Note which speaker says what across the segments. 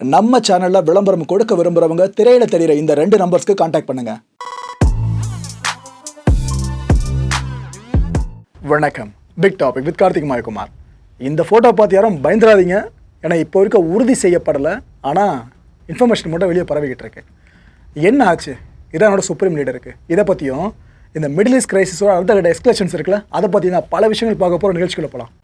Speaker 1: நம்ம சேனலில் விளம்பரம் கொடுக்க விரும்புகிறவங்க திரையில தெரிகிற இந்த ரெண்டு நம்பர்ஸ்க்கு காண்டாக்ட் பண்ணுங்க. வணக்கம். Big topic with Karthik Mayakumar இந்த ஃபோட்டோ பார்த்து யாரும் பயந்துடாதீங்க ஏன்னா இப்போ இருக்க உறுதி செய்யப்படலை. ஆனால் இன்ஃபர்மேஷன் மட்டும் வெளியே பரவிக்கிட்டு இருக்கு. என்ன ஆச்சு? இதான் என்னோட சுப்ரீம் லீடருக்கு இதை பற்றியும் இந்த மிடில் ஈஸ்ட் கிரைசிஸோட அடுத்த கட்ட எஸ்கலேஷன்ஸ் இருக்குல்ல அதை பற்றி நான் பல விஷயங்கள் பார்க்க போகிற நிகழ்ச்சிக்குள்ள போகலாம்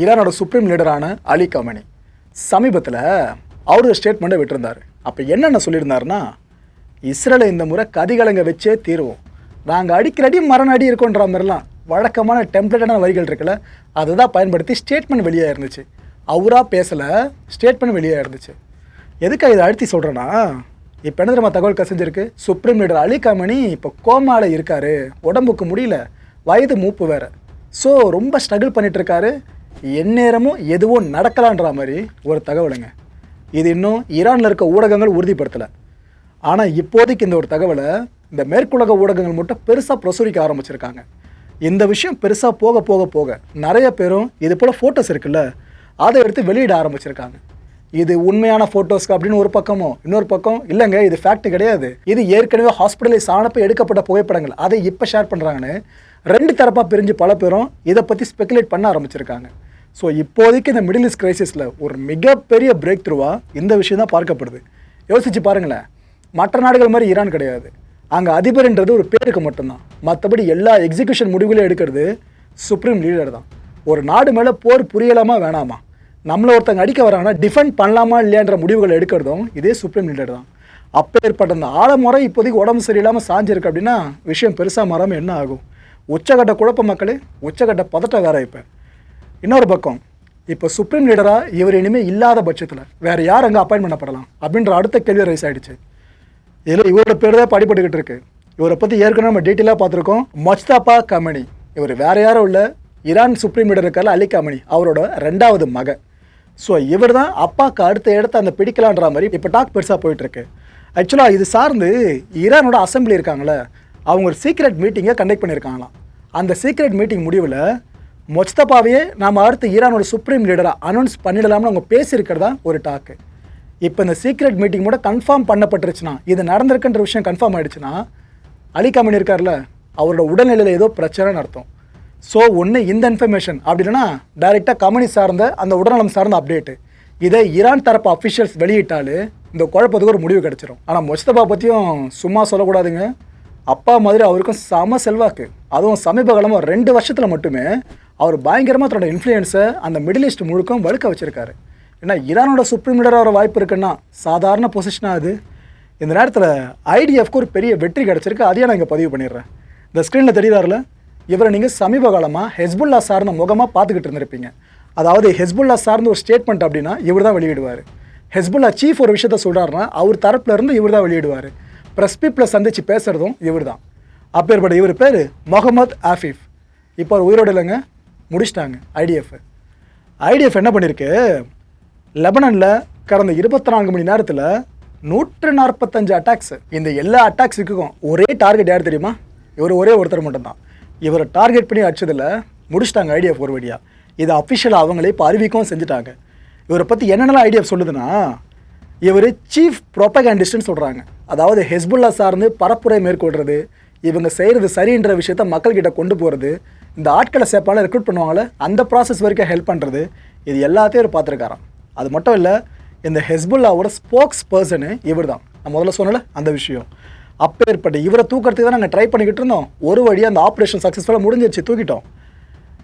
Speaker 1: ஈரானோட சுப்ரீம் லீடரான அலி கமனி. சமீபத்தில் அவரு ஸ்டேட்மெண்ட்டை விட்டுருந்தார். அப்போ என்னென்ன சொல்லியிருந்தாருன்னா இஸ்ரேலை இந்த முறை கதிகலங்க வச்சே தீருவோம். நாங்கள் அடிக்கிற அடி மரண அடி இருக்கோன்ற மாதிரிலாம் வழக்கமான டெம்ப்ளேட்டான வரிகள் இருக்குல்ல அதை தான் பயன்படுத்தி ஸ்டேட்மெண்ட் வெளியாக இருந்துச்சு. அவராக பேசலை ஸ்டேட்மெண்ட் வெளியாக இருந்துச்சு. எதுக்காக இதை அழுத்தி சொல்கிறேன்னா இப்போ என்ன தெரியுமா தகவல் கசிஞ்சிருக்கு? சுப்ரீம் லீடர் அலி கமனி இப்போ கோமால இருக்காரு உடம்புக்கு முடியல வயது மூப்பு வேறு. ஸோ ரொம்ப ஸ்ட்ரகிள் பண்ணிகிட்ருக்காரு எந்நேரமும் எதுவும் நடக்கலான்ற மாதிரி ஒரு தகவலுங்க. இது இன்னும் ஈரானில் இருக்க ஊடகங்கள் உறுதிப்படுத்தலை. ஆனால் இப்போதைக்கு இந்த ஒரு தகவலை இந்த மேற்குலக ஊடகங்கள் மட்டும் பெருசாக பிரசுரிக்க ஆரம்பிச்சிருக்காங்க. இந்த விஷயம் பெருசாக போக போக போக நிறைய பேரும் இது போல் ஃபோட்டோஸ் இருக்குல்ல அதை எடுத்து வெளியிட ஆரம்பிச்சிருக்காங்க. இது உண்மையான ஃபோட்டோஸ்க்கு அப்படின்னு ஒரு பக்கமோ இன்னொரு பக்கம் இல்லைங்க இது ஃபேக்ட் கிடையாது. இது ஏற்கனவே ஹாஸ்பிட்டலைஸ் ஆனப்போ எடுக்கப்பட்ட புகைப்படங்கள். அதை இப்போ ஷேர் பண்ணுறாங்கன்னு ரெண்டு தரப்பாக பிரிஞ்சு பல பேரும் இதை பற்றி ஸ்பெகுலேட் பண்ண ஆரம்பிச்சிருக்காங்க. ஸோ இப்போதைக்கு இந்த மிடில் ஈஸ்ட் கிரைசிஸில் ஒரு மிகப்பெரிய பிரேக் த்ரூவாக இந்த விஷயம் தான் பார்க்கப்படுது. யோசிச்சு பாருங்களேன். மற்ற நாடுகள் மாதிரி ஈரான் கிடையாது. அங்கே அதிபர்ன்றது ஒரு பேருக்கு மட்டும்தான். மற்றபடி எல்லா எக்ஸிகியூஷன் முடிவுகளையும் எடுக்கிறது சுப்ரீம் லீடர் தான். ஒரு நாடு மேலே போர் புரியலாமா வேணாமா? நம்மளை ஒருத்தங்க அடிக்க வராங்கன்னா டிஃபெண்ட் பண்ணலாமா இல்லையான்ற முடிவுகள் எடுக்கிறதும் இதே சுப்ரீம் லீடர் தான். அப்பேற்பட்ட அந்த ஆழமுறை இப்போதைக்கு உடம்பு சரியில்லாமல் சாஞ்சிருக்கு அப்படின்னா விஷயம் பெருசாக மாறாமல் என்ன ஆகும்? உச்சகட்ட குழப்ப மக்களே உச்சகட்ட பதட்டம் வேற இப்போ. இன்னொரு பக்கம் இப்போ சுப்ரீம் லீடராக இவர் இனிமேல் இல்லாத பட்சத்தில் வேறு யார் அங்கே அப்பாயின் பண்ணப்படலாம் அப்படின்ற அடுத்த கேள்வி ரைஸ் ஆகிடுச்சு இதில் இவரோட பேர் தான் படிப்பட்டுக்கிட்டு இருக்கு. இவரை பற்றி ஏற்கனவே நம்ம டீட்டெயிலாக பார்த்துருக்கோம். மொச்தாபா கமனி இவர் வேறு யாரும் இல்லை. ஈரான் சுப்ரீம் லீடர் இருக்கார்ல அலி கமனி அவரோட ரெண்டாவது மகன் ஸோ இவர் தான் அப்பாவுக்கு அடுத்த இடத்த அந்த பிடிக்கலான்ற மாதிரி இப்போ டாக் பெருசாக போயிட்டுருக்கு ஆக்சுவலாக இது சார்ந்து ஈரானோட அசம்பிளி இருக்காங்களே அவங்க ஒரு சீக்ரெட் மீட்டிங்கை கண்டக்ட் பண்ணியிருக்காங்களாம். அந்த சீக்ரெட் மீட்டிங் முடிவில் மொச்தபாவையே நாம் அடுத்து ஈரானோட சுப்ரீம் லீடராக அனௌன்ஸ் பண்ணிடலாம்னு அவங்க பேசியிருக்கிறதா ஒரு டாக்கு இப்போ இந்த சீக்ரெட் மீட்டிங் கூட கன்ஃபார்ம் பண்ணப்பட்டுருச்சுன்னா இது நடந்திருக்குன்ற விஷயம் கன்ஃபார்ம் ஆயிடுச்சுன்னா அலி கமனி இருக்கார்ல அவரோட உடல்நிலையில் ஏதோ பிரச்சனைன்னு அர்த்தம். ஸோ ஒன்று இந்த இன்ஃபர்மேஷன் அப்படி இல்லைன்னா டைரெக்டாக கம்பெனி சார்ந்த அந்த உடல்நலம் சார்ந்த அப்டேட்டு இதை ஈரான் தரப்பு அஃபிஷியல்ஸ் வெளியிட்டாலே இந்த குழப்பத்துக்கு ஒரு முடிவு கிடச்சிரும். ஆனால் மொஸ்தபா பற்றியும் சும்மா சொல்லக்கூடாதுங்க. அப்பா மாதிரி அவருக்கும் செம செல்வாக்கு. அதுவும் சமீப காலமாக ரெண்டு வருஷத்தில் மட்டுமே அவர் பயங்கரமாக தன்னோட இன்ஃப்ளூயன்ஸை அந்த மிடில் ஈஸ்ட் முழுக்கம் வலுக்க வச்சுருக்காரு. ஏன்னா ஈரானோட சுப்ரீம் லீடர் வாய்ப்பு இருக்குன்னா சாதாரண பொசிஷனாக அது. இந்த நேரத்தில் ஐடிஎஃப்க்கு ஒரு பெரிய வெற்றி கிடச்சிருக்கு. அதையே நான் இங்கே பதிவு பண்ணிடுறேன். இந்த ஸ்க்ரீனில் தெரியுதாரில்? இவரை நீங்கள் சமீப காலமாக ஹெஸ்புல்லா சார்ந்த முகமாக பார்த்துக்கிட்டு இருந்திருப்பீங்க. அதாவது ஹெஸ்புல்லா சார்ந்த ஒரு ஸ்டேட்மெண்ட் அப்படின்னா இவர் தான் வெளியிடுவார். ஹெஸ்புல்லா சீஃப் ஒரு விஷயத்த சொல்கிறாருன்னா அவர் தரப்புலேருந்து இவர் தான் வெளியிடுவார். ப்ரெஸ் பீப்பில் சந்தித்து பேசுகிறதும் இவர் தான் அப்பேற்பட்ட இவர் பேர் முகமது ஆஃபிஃப். இப்போ உயிரோடு இல்லைங்க முடிச்சிட்டாங்க ஐடிஎஃப் ஐடிஎஃப் என்ன பண்ணியிருக்கு லெபனனில் கடந்த இருபத்தி நான்கு மணி நேரத்தில் நூற்று நாற்பத்தஞ்சு அட்டாக்ஸு இந்த எல்லா அட்டாக்ஸுக்கும் ஒரே டார்கெட் யார் தெரியுமா? இவர் ஒரே ஒருத்தர் மட்டும்தான். இவரை டார்கெட் பண்ணி அடிச்சதில் முடிச்சிட்டாங்க ஐடிஎஃப் ஒரு வழியாக இதை அஃபிஷியலாக அவங்களே இப்போ அறிவிக்கவும் செஞ்சுட்டாங்க. இவரை பற்றி என்னென்னலாம் ஐடிஎஃப் சொல்லுதுன்னா இவர் சீஃப் ப்ரொபகேண்டிஸ்ட்னு சொல்கிறாங்க அதாவது ஹெஸ்புல்லா சார்ந்து பரப்புரை மேற்கொள்கிறது இவங்க செய்கிறது சரின்ற விஷயத்த மக்கள்கிட்ட கொண்டு போகிறது இந்த ஆட்களை சேப்பால ரெக்ரூட் பண்ணுவாங்களே அந்த ப்ராசஸ் வரைக்கும் ஹெல்ப் பண்ணுறது இது எல்லாத்தையும் ஒரு பார்த்துருக்காராம். அது மட்டும் இல்லை இந்த ஹெஸ்புல்லாவோட ஸ்போக்ஸ் பர்சனு இவர் தான் நான் முதல்ல சொன்னல அந்த விஷயம். அப்பேற்பட்ட இவரை தூக்கிறதுக்கு தான் நாங்கள் ட்ரை பண்ணிக்கிட்டு இருந்தோம். ஒரு வழியாக அந்த ஆப்ரேஷன் சக்ஸஸ்ஃபுல்லாக முடிஞ்சிருச்சு தூக்கிட்டோம்.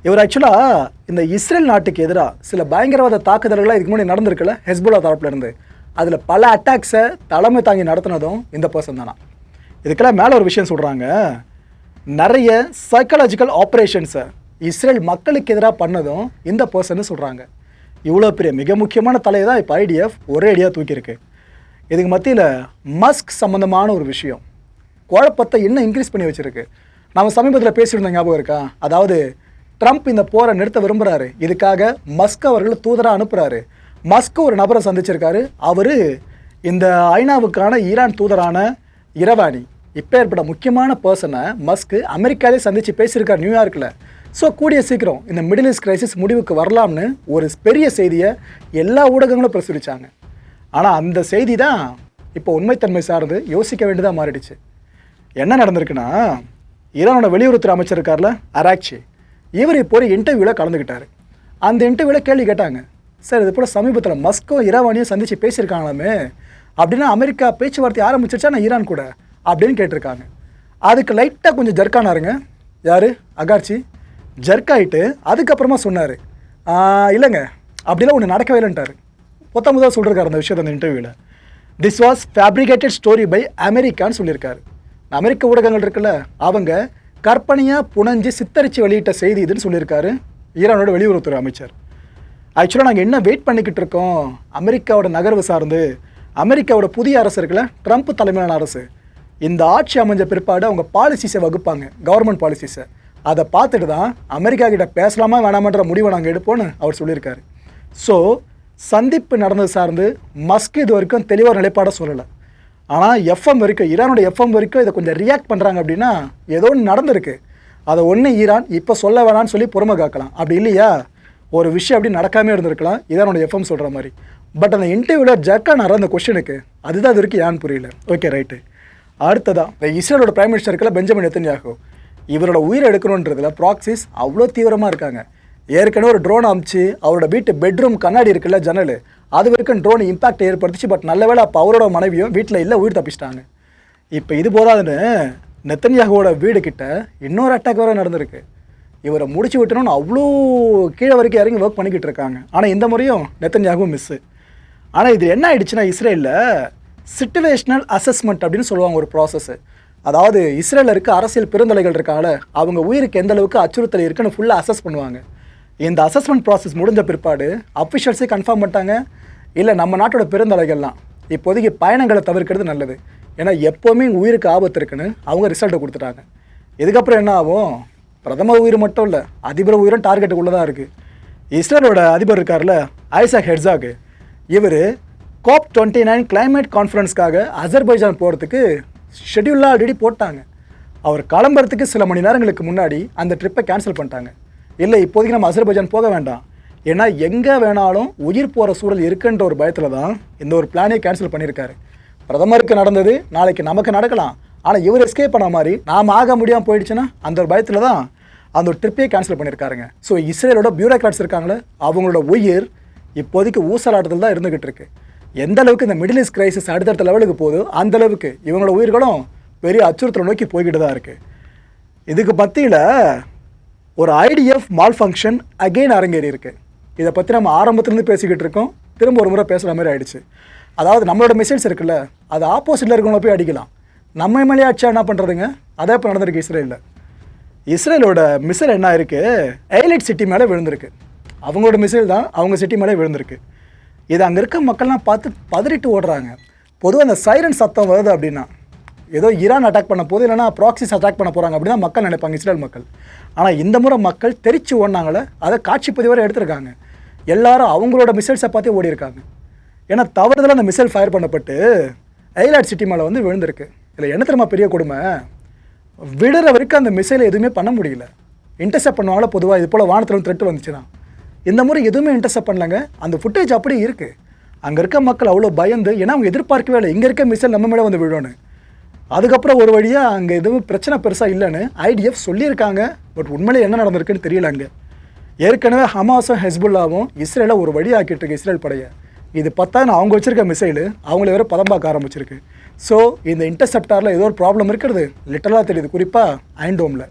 Speaker 1: இவர் ஆக்சுவலாக இந்த இஸ்ரேல் நாட்டுக்கு எதிராக சில பயங்கரவாத தாக்குதல்கள்லாம் இதுக்கு முன்னாடி நடந்திருக்குல்ல ஹெஸ்புல்லா தரப்புலேருந்து அதில் பல அட்டாக்ஸை தலைமை தாங்கி நடத்தினதும் இந்த பர்சன் தானா. இதுக்கெல்லாம் மேலே ஒரு விஷயம் சொல்கிறாங்க நிறைய சைக்காலஜிக்கல் ஆப்ரேஷன்ஸை இஸ்ரேல் மக்களுக்கு எதிராக பண்ணதும் இந்த பர்சன்னு சொல்கிறாங்க இவ்வளோ பெரிய மிக முக்கியமான தலையை தான் இப்போ ஐடிஎஃப் ஒரே அடியாக தூக்கியிருக்கு. இதுக்கு மத்தியில் மஸ்க் சம்மந்தமான ஒரு விஷயம். குழப்பத்தை இன்னும் இன்க்ரீஸ் பண்ணி வச்சுருக்கு. நம்ம சமீபத்தில் பேசியிருந்தோம் ஞாபகம் இருக்கா? அதாவது ட்ரம்ப் இந்த போரை நிறுத்த விரும்புகிறாரு இதுக்காக மஸ்க் அவர்கள் தூதராக அனுப்புகிறாரு மஸ்க் ஒரு நபரை சந்திச்சிருக்காரு. அவர் இந்த ஐநாவுக்கான ஈரான் தூதரான இரவானி. இப்போ ஏற்பட்ட முக்கியமான பர்சனை மஸ்க் அமெரிக்காலே சந்தித்து பேசியிருக்கார் நியூயார்க்கில் ஸோ கூடிய சீக்கிரம் இந்த மிடில் ஈஸ்ட் கிரைசிஸ் முடிவுக்கு வரலாம்னு ஒரு பெரிய செய்தியை எல்லா ஊடகங்களும் பிரசுரித்தாங்க ஆனால் அந்த செய்தி தான் இப்போ உண்மைத்தன்மை சார்ந்து யோசிக்க வேண்டியதாக மாறிடுச்சு. என்ன நடந்திருக்குன்னா ஈரானோட வெளியுறவுத்துறை அமைச்சர் இருக்கார்ல அராக்ஷி இவர் இப்போ ஒரு இன்டர்வியூவில் கலந்துக்கிட்டார் அந்த இன்டர்வியூவில் கேள்வி கேட்டாங்க. சார் இது போல் சமீபத்தில் மஸ்கோ ஈரானியும் சந்தித்து பேசியிருக்காங்களாமே? அப்படின்னா அமெரிக்கா பேச்சுவார்த்தை ஆரம்பிச்சிருச்சா நான் ஈரான் கூட? அப்படின்னு கேட்டிருக்காங்க. அதுக்கு லைட்டாக கொஞ்சம் ஜர்க்கானாருங்க. யார்? அகார்ச்சி. ஜர்க் ஆகிட்டு அதுக்கப்புறமா சொன்னார். இல்லைங்க. அப்படிலாம் ஒன்று நடக்கவே இல்லைன்ட்டார். மொத்த முதல் சொல்லிருக்காரு அந்த விஷயத்தை அந்த இன்டர்வியூவில் this was fabricated story by அமெரிக்கான்னு சொல்லியிருக்காரு. அமெரிக்க ஊடகங்கள் இருக்குல்ல அவங்க கற்பனையாக புனைஞ்சு சித்தரித்து வெளியிட்ட செய்தி இதுன்னு சொல்லியிருக்காரு. ஈரானோட வெளியுறவுத்துறை அமைச்சர். ஆக்சுவலாக நாங்கள் என்ன வெயிட் பண்ணிக்கிட்டு இருக்கோம்? அமெரிக்காவோட நகர்வு சார்ந்து அமெரிக்காவோட புதிய அரசு இருக்குல்ல ட்ரம்ப் தலைமையிலான அரசு. இந்த ஆட்சி அமைஞ்ச பிற்பாடு அவங்க பாலிசிஸை வகுப்பாங்க கவர்மெண்ட் பாலிசிஸை அதை பார்த்துட்டு தான் அமெரிக்கா கிட்ட பேசலாமா வேணாமன்ற முடிவை நாங்கள் எடுப்போம்னு அவர் சொல்லியிருக்காரு. ஸோ சந்திப்பு நடந்தது சார்ந்து மஸ்க் இது வரைக்கும் தெளிவாக நிலைப்பாடாக சொல்லலை. ஆனால் எஃப்எம் வரைக்கும் ஈரானோட எஃப்எம் வரைக்கும் இதை கொஞ்சம் ரியாக்ட் பண்ணுறாங்க அப்படின்னா ஏதோ ஒன்று நடந்திருக்கு. அதை ஒன்று ஈரான் இப்போ சொல்ல வேணான்னு சொல்லி பொறுமை காக்கலாம். அப்படி இல்லையா? ஒரு விஷயம் அப்படி நடக்காமே இருந்திருக்கலாம். ஈரானோட எஃப்எம் சொல்கிற மாதிரி. பட் அந்த இன்டர்வியூவில் ஜக்கானார் அந்த கொஷனுக்கு அதுதான் அது வரைக்கும் ஏன்னு புரியல. ஓகே ரைட்டு அடுத்ததான் இந்த இஸ்ரேலோட பிரைம் மினிஸ்டர் இருக்கல பெஞ்சமின் நெத்தன்யாகு. இவரோட உயிரை எடுக்கணுன்றதுல ப்ராக்சிஸ் அவ்வளோ தீவிரமாக இருக்காங்க. ஏற்கனவே ஒரு ட்ரோன் அமிச்சு அவரோட வீட்டு பெட்ரூம் கண்ணாடி இருக்குல்ல ஜன்னல். அது வரைக்கும் ட்ரோன் இம்பாக்ட் ஏற்படுத்துச்சு பட் நல்ல வேலை அப்போ அவரோட மனைவியும் வீட்டில் இல்லை உயிர் தப்பிச்சிட்டாங்க. இப்போ இது போதாதுன்னு நெத்தன்யாகோட வீடு கிட்ட இன்னொரு அட்டாக் வேறு நடந்திருக்கு. இவரை முடிச்சு விட்டணும்னு அவ்வளோ கீழே வரைக்கும் இறங்கி ஒர்க் பண்ணிக்கிட்டு இருக்காங்க. ஆனால் இந்த முறையும் நெத்தன்யாகவும் மிஸ்ஸு ஆனால் இது என்ன ஆயிடுச்சுன்னா இஸ்ரேலில் சிட்டுவேஷ்னல் அசஸ்மெண்ட் அப்படின்னு சொல்லுவாங்க ஒரு ப்ராசஸ்ஸு அதாவது இஸ்ரேலில் இருக்க அரசியல் பெருந்தலைகள் இருக்காங்கள அவங்க உயிருக்கு எந்த அளவுக்கு அச்சுறுத்தல் இருக்குன்னு ஃபுல்லாக அசஸ் பண்ணுவாங்க. இந்த அசஸ்மெண்ட் ப்ராசஸ் முடிஞ்ச பிற்பாடு அஃபிஷியல்ஸே கன்ஃபார்ம் பண்ணிட்டாங்க. இல்லை நம்ம நாட்டோட பெருந்தலைகள்லாம் இப்போதைக்கு பயணங்களை தவிர்க்கிறது நல்லது. ஏன்னா எப்போவுமே உயிருக்கு ஆபத்து இருக்குன்னு அவங்க ரிசல்ட்டை கொடுத்துட்டாங்க. இதுக்கப்புறம் என்ன ஆகும்? பிரதமர் உயிர் மட்டும் இல்லை அதிபர் உயிரும் டார்கெட்டுக்குள்ளே தான் இருக்குது இஸ்ரேலோட அதிபர் இருக்கார்ல ஐசாக் ஹெட்ஸாக்கு இவர் கோப் டுவெண்ட்டி நைன் கிளைமேட் கான்ஃபரன்ஸ்க்காக அசர்பைஜான் போகிறதுக்கு ஷெட்யூல்லாம் ஆல்ரெடி போட்டாங்க. அவர் கிளம்புறதுக்கு சில மணி நேரங்களுக்கு முன்னாடி அந்த ட்ரிப்பை கேன்சல் பண்ணிட்டாங்க. இல்லை இப்போதைக்கு நம்ம அசர்பைஜான் போக வேண்டாம். ஏன்னா எங்கே வேணாலும் உயிர் போகிற சூழல் இருக்குன்ற ஒரு பயத்தில் தான் இந்த ஒரு பிளானே கேன்சல் பண்ணியிருக்காரு பிரதமருக்கு நடந்தது நாளைக்கு நமக்கு நடக்கலாம். ஆனால் இவர் எஸ்கேப் பண்ண மாதிரி நாம் ஆக முடியாமல் போயிடுச்சுன்னா அந்த ஒரு பயத்தில் தான் அந்த ஒரு ட்ரிப்பே கேன்சல் பண்ணியிருக்காருங்க ஸோ இஸ்ரேலோட பியூரோக்ராட்ஸ் இருக்காங்களே அவங்களோட உயிர் இப்போதைக்கு ஊசலாட்டத்தில் தான் இருந்துகிட்டு இருக்கு. எந்த அளவுக்கு இந்த மிடில் ஈஸ்ட் கிரைசிஸ் அடுத்தடுத்த லெவலுக்கு போதோ அந்த அளவுக்கு இவங்களோட உயிர்களும் பெரிய அச்சுறுத்தலை நோக்கி போய்கிட்டு தான் இருக்குது இதுக்கு மத்தியில் ஒரு ஐடிஎஃப் மால் ஃபங்க்ஷன் அகெயின் அரங்கேறி இருக்கு. இதை பற்றி நம்ம ஆரம்பத்துலேருந்து பேசிக்கிட்டு இருக்கோம். திரும்ப ஒரு முறை பேசுகிற மாதிரி ஆயிடுச்சு. அதாவது நம்மளோட மிசைல்ஸ் இருக்குல்ல அது ஆப்போசிட்டில் இருக்கவங்கள போய் அடிக்கலாம். நம்ம மேலே அடிச்சா என்ன பண்ணுறதுங்க அதே இப்போ நடந்திருக்கு இஸ்ரேலில். இஸ்ரேலோட மிசைல் என்ன ஆயிருக்கு? எய்லைட் சிட்டி மேலே விழுந்திருக்கு. அவங்களோட மிசைல் தான் அவங்க சிட்டி மேலே விழுந்திருக்கு. இது அங்கே இருக்க மக்கள்லாம் பார்த்து பதறிட்டு ஓடுறாங்க. பொதுவாக அந்த சைரன் சத்தம் வருது அப்படின்னா ஏதோ ஈரான் அட்டாக் பண்ண போது இல்லைனா ப்ராக்சிஸ் அட்டாக் பண்ண போகிறாங்க அப்படின்னா மக்கள் நினைப்பாங்க இஸ்ரேல் மக்கள். ஆனால் இந்த முறை மக்கள் தெரிச்சு ஓடினாங்களே அதை காட்சி பதிவரை எடுத்திருக்காங்க. எல்லாரும் அவங்களோட மிசைல்ஸை பார்த்தே ஓடி இருக்காங்க ஏன்னா தவறுதலாக அந்த மிசைல் ஃபயர் பண்ணப்பட்டு ஐலாட் சிட்டி மேலே வந்து விழுந்திருக்கு. இதில் என்ன தெரியுமா பெரிய கொடுமை? விடுற வரைக்கும் அந்த மிசைலை எதுவுமே பண்ண முடியல. இன்டர்செப்ட் பண்ணுவாங்களா? பொதுவாக இது போல் வானத்தில் த்ரெட்டு வந்துச்சுன்னா. இந்த முறை எதுவுமே இன்டர்செப்ட் பண்ணலங்க. அந்த ஃபுட்டேஜ் அப்படியே இருக்குது அங்கே இருக்க மக்கள் அவ்வளோ பயந்து ஏன்னா அவங்க எதிர்பார்க்கவே இல்லை. இங்கே இருக்க மிசைல் நம்ம மேலே வந்து விழணும் அதுக்கப்புறம் ஒரு வழியாக அங்கே எதுவும் பிரச்சனை பெருசாக இல்லைன்னு ஐடிஎஃப் சொல்லியிருக்காங்க. பட் உண்மையிலே என்ன நடந்திருக்குன்னு தெரியல அங்கே. ஏற்கனவே ஹமாஸும் ஹெஸ்புல்லாவும் இஸ்ரேலை ஒரு வழி ஆக்கிட்டு இருக்கு இஸ்ரேல் படையை. இது பத்தாயிரம் அவங்க வச்சுருக்க மிசைலு அவங்கள வேறு பதம் பார்க்க ஆரம்பிச்சிருக்கு. ஸோ இந்த இன்டர்செப்டாரில் ஏதோ ஒரு ப்ராப்ளம் இருக்கிறது. லிட்டரலாக தெரியுது. குறிப்பாக ஐண்டோமில்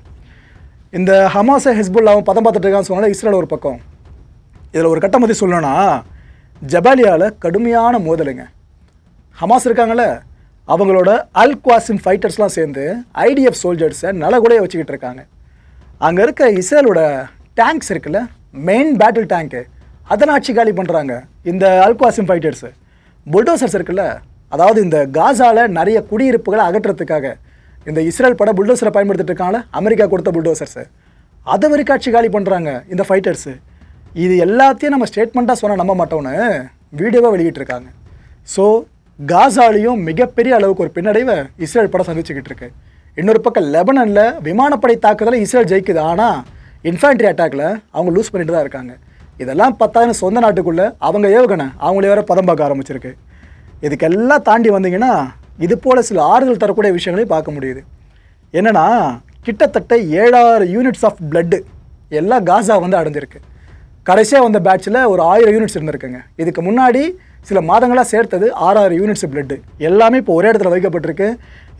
Speaker 1: இந்த ஹமாஸை ஹெஸ்புல்லாவும் பதம் பார்த்துட்டு இருக்கான்னு சொன்னால இஸ்ரேல் ஒரு பக்கம். இதில் ஒரு கட்டம் பற்றி சொல்லணும்னா ஜபாலியாவில் கடுமையான மோதலுங்க. ஹமாஸ் இருக்காங்கல்ல அவங்களோட அல் குவாசிம் ஃபைட்டர்ஸ்லாம் சேர்ந்து ஐடிஎஃப் சோல்ஜர்ஸை நலகுலைய வச்சுக்கிட்டு இருக்காங்க. அங்கே இருக்க இஸ்ரேலோட டேங்க்ஸ் இருக்குல்ல மெயின் பேட்டில் டேங்க்கு அதை ஆட்சி காலி பண்ணுறாங்க இந்த அல்குவாசிம் ஃபைட்டர்ஸு புல்டோசர்ஸ் இருக்குல்ல அதாவது இந்த காசாவில் நிறைய குடியிருப்புகளை அகற்றுறதுக்காக இந்த இஸ்ரேல் பட புல்டோசரை பயன்படுத்திட்டு அமெரிக்கா கொடுத்த புல்டோசர்ஸு. அதை வரை காட்சி காலி பண்ணுறாங்க இந்த ஃபைட்டர்ஸு. இது எல்லாத்தையும் நம்ம ஸ்டேட்மெண்ட்டாக சொன்னால் நம்ப மாட்டோம்னு வீடியோவாக வெளியிட்டிருக்காங்க. ஸோ காசாலையும் மிகப்பெரிய அளவுக்கு ஒரு பின்னடைவை இஸ்ரேல் படம் சந்திச்சுக்கிட்டு இருக்கு. இன்னொரு பக்கம் லெபனனில் விமானப்படை தாக்குதலை இஸ்ரேல் ஜெயிக்குது. ஆனால் இன்ஃபேண்ட்ரி அட்டாக்ல அவங்க லூஸ் பண்ணிட்டு தான் இருக்காங்க. இதெல்லாம் பார்த்தாங்கன்னு சொந்த நாட்டுக்குள்ளே அவங்க ஏவுகணை. அவங்களே வேறு பதம் பார்க்க ஆரம்பிச்சிருக்கு. இதுக்கெல்லாம் தாண்டி வந்தீங்கன்னா இது போல் சில ஆறுதல் தரக்கூடிய விஷயங்களையும் பார்க்க முடியுது. என்னென்னா கிட்டத்தட்ட ஏழாறு யூனிட்ஸ் ஆஃப் பிளட்டு எல்லாம் காசா வந்து அடைஞ்சிருக்கு. கடைசியாக வந்த பேட்சில் ஒரு ஆயிரம் யூனிட்ஸ் இருந்திருக்குங்க. இதுக்கு முன்னாடி சில மாதங்களாக சேர்த்தது ஆறாறு யூனிட்ஸ் பிளட்டு எல்லாமே இப்போ ஒரே இடத்துல வைக்கப்பட்டிருக்கு.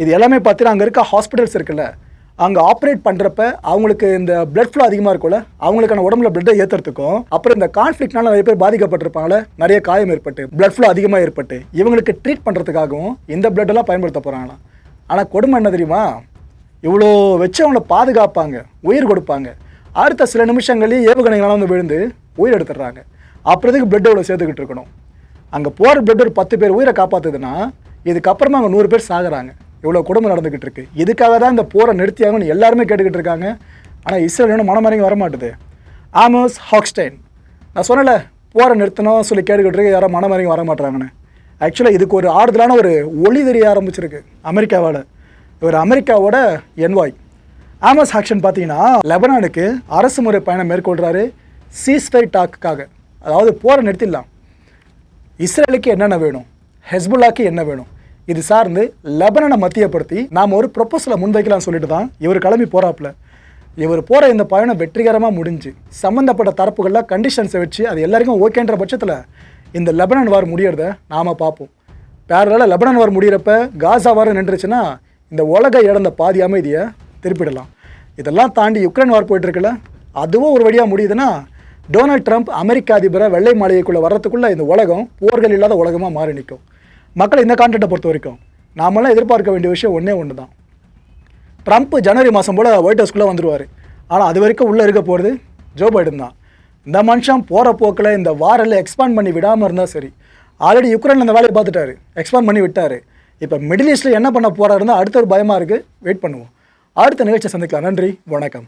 Speaker 1: இது எல்லாமே பார்த்தீங்கன்னா அங்கே இருக்க ஹாஸ்பிட்டல்ஸ் இருக்குல்ல அங்கே ஆப்ரேட் பண்ணுறப்ப அவங்களுக்கு இந்த பிளட் ஃப்ளோ அதிகமாக இருக்கும்ல அவங்களுக்கான உடம்புல பிளட்டை ஏற்றுறதுக்கும் அப்புறம் இந்த கான்ஃப்ளிக்னால நிறைய பேர் பாதிக்கப்பட்டிருப்பாங்கள நிறைய காயம் ஏற்பட்டு பிளட் ஃப்ளோ அதிகமாக ஏற்பட்டு இவங்களுக்கு ட்ரீட் பண்ணுறதுக்காகவும் இந்த பிளட்டெல்லாம் பயன்படுத்த போகிறாங்களாம் ஆனால் கொடுமை என்ன தெரியுமா? இவ்வளோ வச்சு அவங்கள பாதுகாப்பாங்க உயிர் கொடுப்பாங்க. அடுத்த சில நிமிஷங்களே ஏவுகணைகளால் வந்து விழுந்து உயிர் எடுத்துடுறாங்க. அப்புறத்துக்கு பிளட் அவ்வளோ சேர்த்துக்கிட்டு இருக்கணும். அங்கே போகிற பிளட் ஒரு பத்து பேர் உயிரை காப்பாற்றுதுன்னா இதுக்கப்புறமா அங்கே நூறு பேர் சாகுறாங்க. இவ்வளோ குடும்பம் நடந்துக்கிட்டு இருக்கு. இதுக்காக தான் இந்த போரை நிறுத்தியாகணும்னு எல்லாருமே கேட்டுக்கிட்டு இருக்காங்க. ஆனால் இஸ்ரேல் இன்னும் மனமரங்கி வரமாட்டுது. Amos Hochstein. நான் சொன்னல போரை நிறுத்தணும் சொல்லி கேட்டுக்கிட்டு இருக்கு. யாரும் மனமரங்கி வர மாட்டாங்கன்னு ஆக்சுவலாக இதுக்கு ஒரு ஆறுதலான ஒரு ஒளி தெரிய ஆரம்பிச்சிருக்கு அமெரிக்காவோட ஒரு அமெரிக்காவோட என்வாய் ஆமஸ் ஆக்ஷன் பார்த்தீங்கன்னா லெபனானுக்கு அரசு முறை பயணம் மேற்கொள்கிறாரு சீஸ்ஃபை டாக்குக்காக. அதாவது போரை நிறுத்திடலாம். இஸ்ரேலுக்கு என்னென்ன வேணும்? ஹெஸ்புல்லாக்கு என்ன வேணும்? இது சார்ந்து லெபனனை மத்தியப்படுத்தி நாம் ஒரு ப்ரொப்போசலை முன்வைக்கலாம் சொல்லிட்டு தான் இவர் கிளம்பி போகிறாப்புல இவர் போகிற இந்த பயணம் வெற்றிகரமாக முடிஞ்சு சம்மந்தப்பட்ட தரப்புகளில் கண்டிஷன்ஸை வச்சு அது எல்லாருக்கும் ஓகேன்ற பட்சத்தில் இந்த லெபனன் வார் முடியறத நாம் பார்ப்போம். பேரலால் லெபனன் வார் முடியிறப்ப காசா வார் நின்றுச்சுன்னா இந்த உலக இழந்த பாதி அமைதியை திருப்பிடலாம். இதெல்லாம் தாண்டி யுக்ரைன் வார் போயிட்டுருக்குல அதுவும் ஒரு வழியாக முடியுதுன்னா டொனால்ட் ட்ரம்ப் அமெரிக்க அதிபரை வெள்ளை மாளிகைக்குள்ளே வர்றதுக்குள்ளே இந்த உலகம் போர்கள் இல்லாத உலகமாக மாறி நிற்கும். மக்கள் இந்த கான்டென்ட்டை பொறுத்த வரைக்கும் நாமெல்லாம் எதிர்பார்க்க வேண்டிய விஷயம் ஒன்றே ஒன்று தான் ட்ரம்ப் ஜனவரி மாதம் போல் ஒயிட் ஹவுஸ்க்குள்ளே வந்துடுவார் ஆனால் அது வரைக்கும் உள்ளே இருக்க போகிறது ஜோ பைடன் தான். இந்த மனுஷன் போகிற போக்கில் இந்த வாரில் எக்ஸ்பேண்ட் பண்ணி விடாமல் இருந்தால் சரி. ஆல்ரெடி யுக்ரைனில் இந்த வேலையை பார்த்துட்டாரு. எக்ஸ்பேண்ட் பண்ணி விட்டார். இப்போ மிடில் ஈஸ்ட்டில் என்ன பண்ண போகிறாருன்னா அடுத்த ஒரு பயமாக இருக்குது வெயிட் பண்ணுவோம். அடுத்த நிகழ்ச்சியை சந்திக்கலாம். நன்றி. வணக்கம்.